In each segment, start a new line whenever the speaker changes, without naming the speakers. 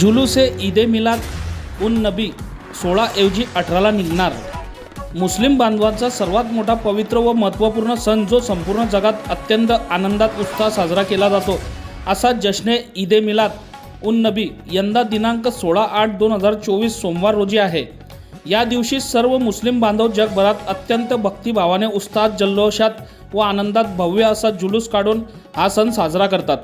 जुलूस ए ईदे मिलाद उन नबी सोळा ऐवजी अठराला निघणार. मुस्लिम बांधवांचा सर्वात मोठा पवित्र व महत्त्वपूर्ण सण जो संपूर्ण जगात अत्यंत आनंदात उत्साह साजरा केला जातो असा जश्ने ईदे मिलाद उन नबी यंदा दिनांक सोळा आठ दोन हजार चोवीस सोमवार रोजी आहे. या दिवशी सर्व मुस्लिम बांधव जगभरात अत्यंत भक्तिभावाने उत्साहात जल्लोषात व आनंदात भव्य असा जुलूस काढून हा सण साजरा करतात.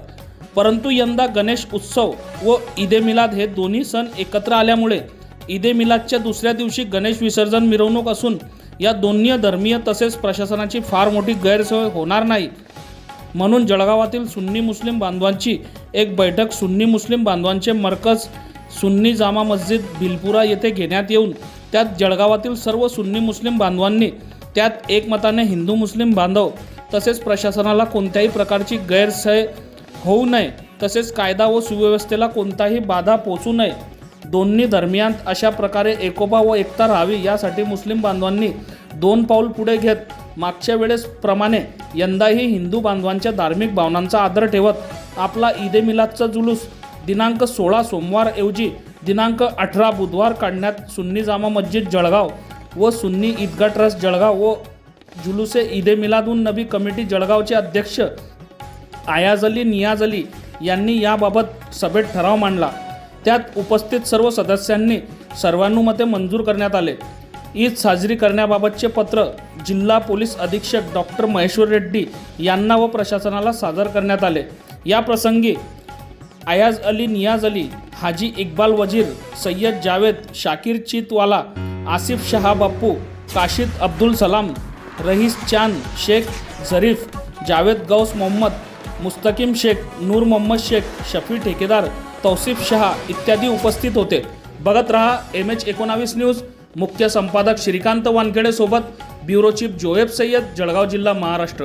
परंतु यंदा गणेश उत्सव व ईदे मिलाद हे दोन्ही सण एकत्र आल्यामुळे ईदे मिलादच्या दुसऱ्या दिवशी गणेश विसर्जन मिरवणूक असून या दोन्ही धर्मीय तसेच प्रशासनाची फार मोठी गैरसोय होणार नाही. म्हणून जळगावातील सुन्नी मुस्लिम बांधवांची एक बैठक सुन्नी मुस्लिम बांधवांचे मरकज सुन्नी जामा मस्जिद भिलपुरा येथे घेण्यात येऊन त्यात जळगावातील सर्व सुन्नी मुस्लिम बांधवांनी त्यात एकमताने हिंदू मुस्लिम बांधव तसेच प्रशासनाला कोणत्याही प्रकारची गैरसोय होऊ नये. तसेच कायदा व सुव्यवस्थेला कोणताही बाधा पोचू नये. दोन्ही दरम्यान अशा प्रकारे एकोपा व एकता राहावी यासाठी मुस्लिम बांधवांनी दोन पाऊल पुढे घेत मागच्या वेळेस प्रमाणे यंदाही हिंदू बांधवांच्या धार्मिक भावनांचा आदर ठेवत आपला ईदे मिलादचा जुलूस दिनांक सोळा सोमवारऐवजी दिनांक अठरा बुधवार काढण्यात सुन्नी जामा मस्जिद जळगाव व सुन्नी ईदगा ट्रस्ट जळगाव व जुलुसे ए मिलादून नबी कमिटी जळगावचे अध्यक्ष आयाज अली नियाज अली यांनी याबाबत सभेत ठराव मांडला. त्यात उपस्थित सर्व सदस्यांनी सर्वानुमते मंजूर करण्यात आले. ईद साजरी करण्याबाबतचे पत्र जिल्हा पोलीस अधीक्षक डॉक्टर महेश्वर रेड्डी यांना व प्रशासनाला सादर करण्यात आले. या प्रसंगी आयाज अली नियाज अली हाजी इक्बाल वजीर सय्यद जावेद शाकीर चितवाला आसिफ शहा बाप्पू काशिद अब्दुल सलाम रहीस चांद शेख झरीफ जावेद गौस मोहम्मद मुस्तकीम शेख नूर मोहम्मद शेख शफी ठेकेदार तौसिफ शहा इत्यादी उपस्थित होते. बघत रहा एम एच एकोणावीस न्यूज. मुख्य संपादक श्रीकांत वानखेडे सोबत ब्युरो चीफ जोएब सय्यद जळगाव जिल्हा महाराष्ट्र.